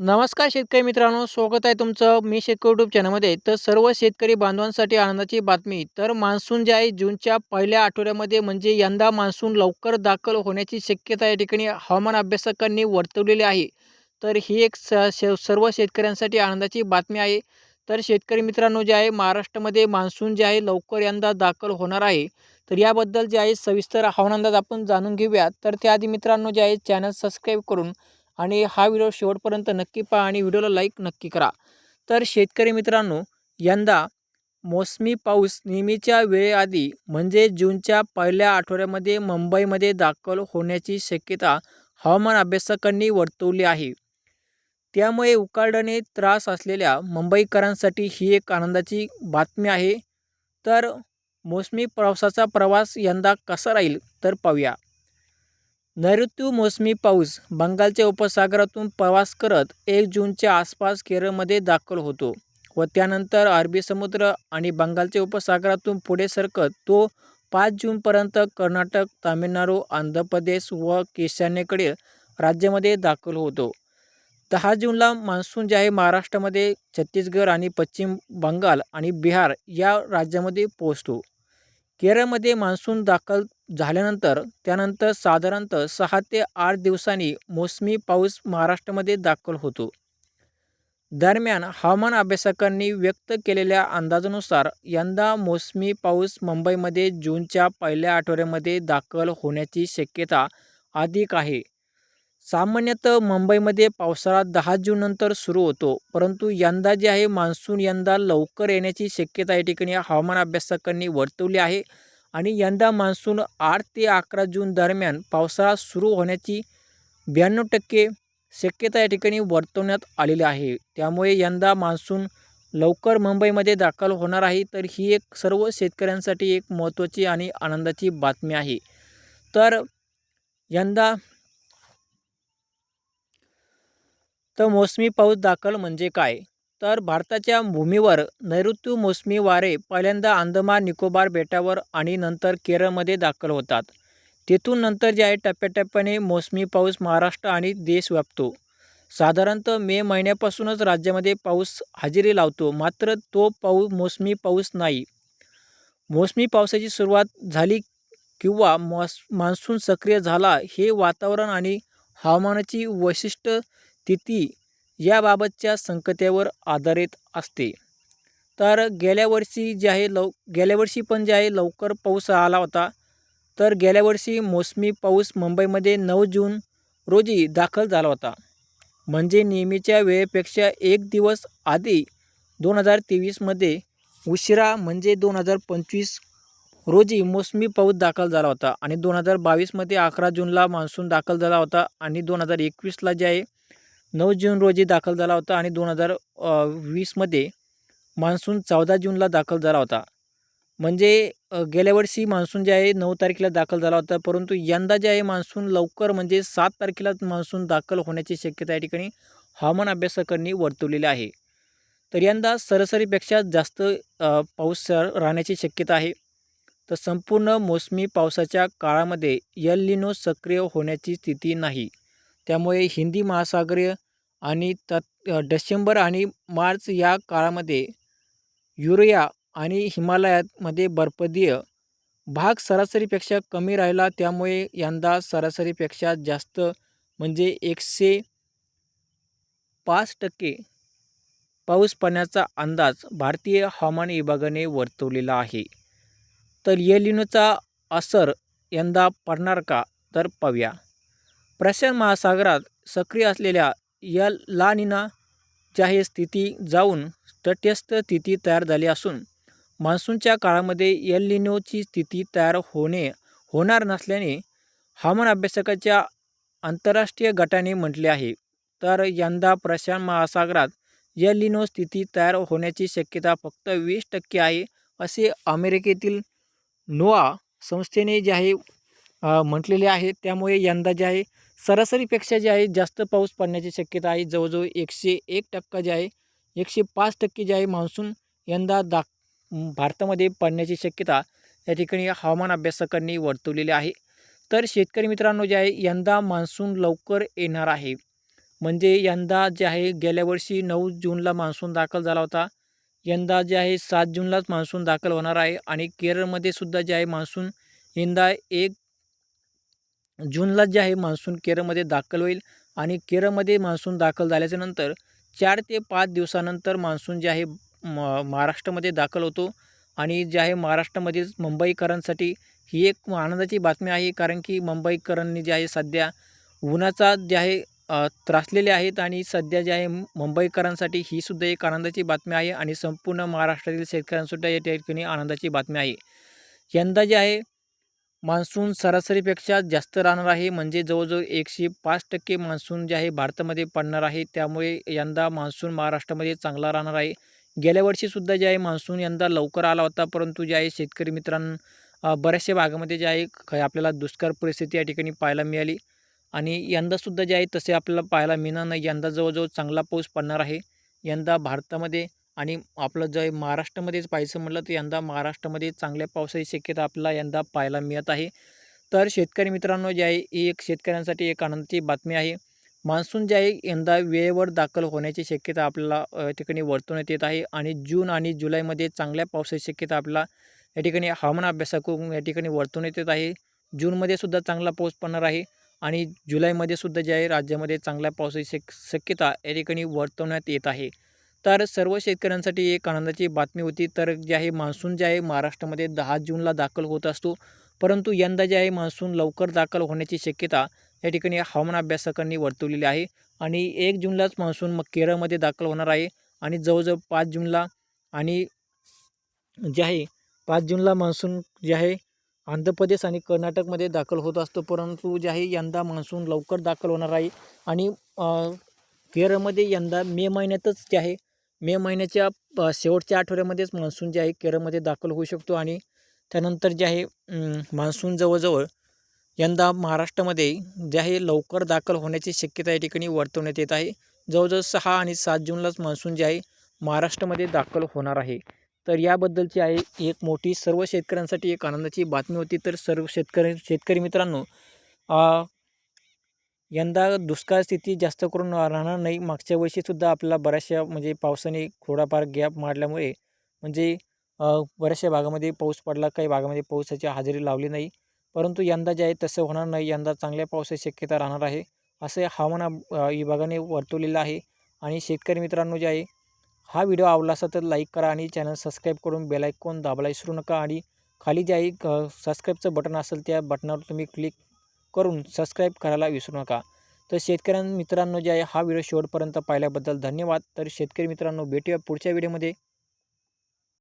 नमस्कार शेतकरी मित्रांनो स्वागत आहे तुमचं मी शेतकरी यूट्यूब चॅनलमध्ये तर सर्व शेतकरी बांधवांसाठी आनंदाची बातमी. तर मान्सून जे आहे जूनच्या पहिल्या आठवड्यामध्ये म्हणजे यंदा मान्सून लवकर दाखल होण्याची शक्यता या ठिकाणी हवामान अभ्यासकांनी वर्तवलेली आहे. तर ही एक स शे सर्व शेतकऱ्यांसाठी आनंदाची बातमी आहे. तर शेतकरी मित्रांनो जे आहे महाराष्ट्रामध्ये मान्सून जे आहे लवकर यंदा दाखल होणार आहे. तर याबद्दल जे आहे सविस्तर हवामान अंदाज आपण जाणून घेऊया. तर त्याआधी मित्रांनो जे आहे चॅनल सबस्क्राईब करून आणि हा व्हिडिओ शेवटपर्यंत नक्की पहा आणि व्हिडिओला लाईक नक्की करा. तर शेतकरी मित्रांनो यंदा मोसमी पाऊस नेहमीच्या वेळेआधी म्हणजे जूनच्या पहिल्या आठवड्यामध्ये मुंबईमध्ये दाखल होण्याची शक्यता हवामान अभ्यासकांनी वर्तवली आहे. त्यामुळे उकाड्याने त्रास असलेल्या मुंबईकरांसाठी ही एक आनंदाची बातमी आहे. तर मोसमी पावसाचा प्रवास यंदा कसा राहील तर पाहूया. नैऋत्य मोसमी पाऊस बंगालच्या उपसागरातून प्रवास करत एक जूनच्या आसपास केरळमध्ये दाखल होतो व त्यानंतर अरबी समुद्र आणि बंगालच्या उपसागरातून पुढे सरकत तो पाच जूनपर्यंत कर्नाटक तामिळनाडू आंध्र प्रदेश व ईशान्येकडील राज्यामध्ये दाखल होतो. दहा जूनला मान्सून जे आहे महाराष्ट्रामध्ये छत्तीसगड आणि पश्चिम बंगाल आणि बिहार या राज्यामध्ये पोहोचतो. केरळमध्ये मान्सून दाखल झाल्यानंतर त्यानंतर साधारणतः सहा ते आठ दिवसांनी मोसमी पाऊस महाराष्ट्रामध्ये दाखल होतो. दरम्यान हवामान अभ्यासकांनी व्यक्त केलेल्या अंदाजानुसार यंदा मोसमी पाऊस मुंबईमध्ये जूनच्या पहिल्या आठवड्यामध्ये दाखल होण्याची शक्यता अधिक आहे. सामान्यतः मुंबईमध्ये पावसाळा दहा जूननंतर सुरू होतो परंतु यंदा जे आहे मान्सून यंदा लवकर येण्याची शक्यता या ठिकाणी हवामान अभ्यासकांनी वर्तवली आहे. आणि यंदा मान्सून आठ ते अकरा जून दरम्यान पावसाळा सुरू होण्याची ब्याण्णव टक्के शक्यता या ठिकाणी वर्तवण्यात आलेली आहे. त्यामुळे यंदा मान्सून लवकर मुंबईमध्ये दाखल होणार आहे तर ही एक सर्व शेतकऱ्यांसाठी एक महत्त्वाची आणि आनंदाची बातमी आहे. तर यंदा तर मोसमी पाऊस दाखल म्हणजे काय? तर भारताच्या भूमीवर नैऋत्य मोसमी वारे पहिल्यांदा अंदमान निकोबार बेटावर आणि नंतर केरळमध्ये दाखल होतात. तेथून नंतर जे आहे टप्प्याटप्प्याने मोसमी पाऊस महाराष्ट्र आणि देश व्यापतो साधारणतः मे महिन्यापासूनच राज्यामध्ये पाऊस हजेरी लावतो मात्र तो पाऊस मोसमी पाऊस नाही. मोसमी पावसाची सुरुवात झाली किंवा मॉस मान्सून सक्रिय झाला हे वातावरण आणि हवामानाची वैशिष्ट्य स्थिती याबाबतच्या संकतेवर आधारित असते. तर गेल्या वर्षी जे आहे लव गेल्या वर्षी पण जे आहे लवकर पाऊस आला होता. तर गेल्या वर्षी मोसमी पाऊस मुंबईमध्ये नऊ जून रोजी दाखल झाला होता. म्हणजे नेहमीच्या वेळेपेक्षा एक दिवस आधी दोन हजार तेवीसमध्ये उशिरा म्हणजे दोन हजार पंचवीस रोजी मोसमी पाऊस दाखल झाला होता. आणि दोन हजार बावीसमध्ये अकरा जूनला मान्सून दाखल झाला होता. आणि दोन हजार एकवीसला जे आहे नऊ जून रोजी दाखल झाला होता आणि दोन हजार वीसमध्ये मान्सून चौदा जूनला दाखल झाला होता. म्हणजे गेल्या वर्षी मान्सून जे आहे नऊ तारखेला दाखल झाला होता. परंतु यंदा जे आहे मान्सून लवकर म्हणजे सात तारखेला मान्सून दाखल होण्याची शक्यता या ठिकाणी हवामान अभ्यासकांनी वर्तवलेली आहे. तर यंदा सरासरीपेक्षा जास्त पाऊस राहण्याची शक्यता आहे. तर संपूर्ण मोसमी पावसाच्या काळामध्ये यल्लिनो सक्रिय होण्याची स्थिती नाही. त्यामुळे हिंदी महासागरीय आणि तत् डिसेंबर आणि मार्च या काळामध्ये युरिया आणि हिमालयामध्ये बर्फदीय भाग सरासरीपेक्षा कमी राहिला. त्यामुळे यंदा सरासरीपेक्षा जास्त म्हणजे एकशे पाच टक्के पाऊस पडण्याचा अंदाज भारतीय हवामान विभागाने वर्तवलेला आहे. तर येलिनोचा असर यंदा पडणार का? तर पाहूया. प्रशांत महासागरात सक्रिय असलेल्या यल ला निना हे स्थिती जाऊन तटस्थ स्थिती तयार झाली असून मान्सूनच्या काळामध्ये यल लिनोची स्थिती तयार होणे होणार नसल्याने हवामान अभ्यासकाच्या आंतरराष्ट्रीय गटाने म्हटले आहे. तर यंदा प्रशांत महासागरात यल लिनो स्थिती तयार होण्याची शक्यता फक्त वीस टक्के आहे असे अमेरिकेतील नोआ संस्थेने जे आहे म्हटलेले आहे. त्यामुळे यंदा जे आहे सरासरीपेक्षा जे आहे जास्त पाऊस पडण्याची शक्यता आहे. जवळजवळ एकशे एक टक्का जे आहे एकशे पाच टक्के जे आहे मान्सून यंदा दाख भारतामध्ये पडण्याची शक्यता या ठिकाणी हवामान अभ्यासकांनी वर्तवलेली आहे. तर शेतकरी मित्रांनो जे आहे यंदा मान्सून लवकर येणार आहे. म्हणजे यंदा जे आहे गेल्या वर्षी नऊ जूनला मान्सून दाखल झाला होता. यंदा जे आहे सात जूनलाच मान्सून दाखल होणार आहे. आणि केरळमध्ये सुद्धा जे आहे मान्सून यंदा एक जूनला जे आहे मान्सून केरळमध्ये दाखल होईल आणि केरळमध्ये मान्सून दाखल झाल्याच्यानंतर चार ते पाच दिवसानंतर मान्सून जे आहे म महाराष्ट्रामध्ये दाखल होतो. आणि जे आहे महाराष्ट्रामध्येच मुंबईकरांसाठी ही एक आनंदाची बातमी आहे कारण की मुंबईकरांनी जे आहे सध्या उन्हाचा जे आहे त्रासलेले आहेत आणि सध्या जे आहे मुंबईकरांसाठी ही सुद्धा एक आनंदाची बातमी आहे आणि संपूर्ण महाराष्ट्रातील शेतकऱ्यांसुद्धा या ठिकाणी आनंदाची बातमी आहे. यंदा जे आहे मान्सून सरासरीपेक्षा जास्त राहणार आहे. म्हणजे जवळजवळ एकशे पाच टक्के मान्सून जे आहे भारतामध्ये पडणार आहे. त्यामुळे यंदा मान्सून महाराष्ट्रामध्ये चांगला राहणार आहे. गेल्या वर्षीसुद्धा जे आहे मान्सून यंदा लवकर आला होता. परंतु जे आहे शेतकरी मित्रांना बऱ्याचशा भागामध्ये जे आहे आपल्याला दुष्काळ परिस्थिती या ठिकाणी पाहायला मिळाली. आणि यंदासुद्धा जे आहे तसे आपल्याला पाहायला मिळणार नाही. यंदा जवळजवळ चांगला पाऊस पडणार आहे. यंदा भारतामध्ये आणि आपलं जे महाराष्ट्रामध्येच पाहायचं म्हटलं तर यंदा महाराष्ट्रामध्ये चांगल्या पावसाची शक्यता आपल्याला यंदा पाहायला मिळत आहे. तर शेतकरी मित्रांनो जे आहे ही एक शेतकऱ्यांसाठी एक आनंदाची बातमी आहे. मान्सून जे आहे यंदा वेळेवर दाखल होण्याची शक्यता आपल्याला ठिकाणी वर्तवण्यात येत आहे आणि जून आणि जुलैमध्ये चांगल्या पावसाची शक्यता आपल्याला या ठिकाणी हवामान अभ्यासाकडून या ठिकाणी वर्तवण्यात येत आहे. जूनमध्ये सुद्धा चांगला पाऊस पडणार आहे आणि जुलैमध्ये सुद्धा जे आहे राज्यामध्ये चांगल्या पावसाची शक शक्यता या ठिकाणी वर्तवण्यात येत आहे. तर सर्व शेतकऱ्यांसाठी एक आनंदाची बातमी होती. तर जे आहे मान्सून जे आहे महाराष्ट्रामध्ये दहा जूनला दाखल होत असतो. परंतु यंदा जे आहे मान्सून लवकर दाखल होण्याची शक्यता या ठिकाणी हवामान अभ्यासकांनी वर्तवलेली आहे. आणि एक जूनलाच मान्सून मग केरळमध्ये दाखल होणार आहे. आणि जवळजवळ पाच जूनला आणि जे आहे पाच जूनला मान्सून जे आहे आंध्र प्रदेश आणि कर्नाटकमध्ये दाखल होत असतो. परंतु जे आहे यंदा मान्सून लवकर दाखल होणार आहे. आणि केरळमध्ये यंदा मे महिन्यातच जे आहे मे महिन्याच्या शेवटच्या आठवड्यामध्येच मान्सून जे आहे केरळमध्ये दाखल होऊ शकतो आणि त्यानंतर जे आहे मान्सून जवळजवळ यंदा महाराष्ट्रामध्ये जे आहे लवकर दाखल होण्याची शक्यता या ठिकाणी वर्तवण्यात येत आहे. जवळजवळ सहा आणि सात जूनलाच मान्सून जे आहे महाराष्ट्रामध्ये दाखल होणार आहे. तर याबद्दलची आहे एक मोठी सर्व शेतकऱ्यांसाठी एक आनंदाची बातमी होती. तर सर्व शेतकरी शेतकरी मित्रांनो यंदा दुष्काळ स्थिती जास्त करून राहणार नाही. मागच्या वर्षीसुद्धा आपल्याला बऱ्याचशा म्हणजे पावसाने थोडाफार गॅप मारल्यामुळे म्हणजे बऱ्याचशा भागामध्ये पाऊस पडला. काही भागामध्ये पावसाची हजेरी लावली नाही. परंतु यंदा जे आहे तसं होणार नाही. यंदा चांगल्या पावसाची शक्यता राहणार आहे. असे हवामान विभागाने वर्तवलेलं आहे. आणि शेतकरी मित्रांनो जे आहे हा व्हिडिओ आवडला असेल तर लाईक करा आणि चॅनल सबस्क्राईब करून बेलायकॉन दाबायला विसरू नका. आणि खाली जे आहे सबस्क्राईबचं बटन असेल त्या बटनावर तुम्ही क्लिक करून सबस्क्राईब करायला विसरू नका. तर शेतकऱ्यां मित्रांनो जे आहे हा व्हिडिओ शेवटपर्यंत पाहिल्याबद्दल धन्यवाद. तर शेतकरी मित्रांनो भेटूया पुढच्या व्हिडिओमध्ये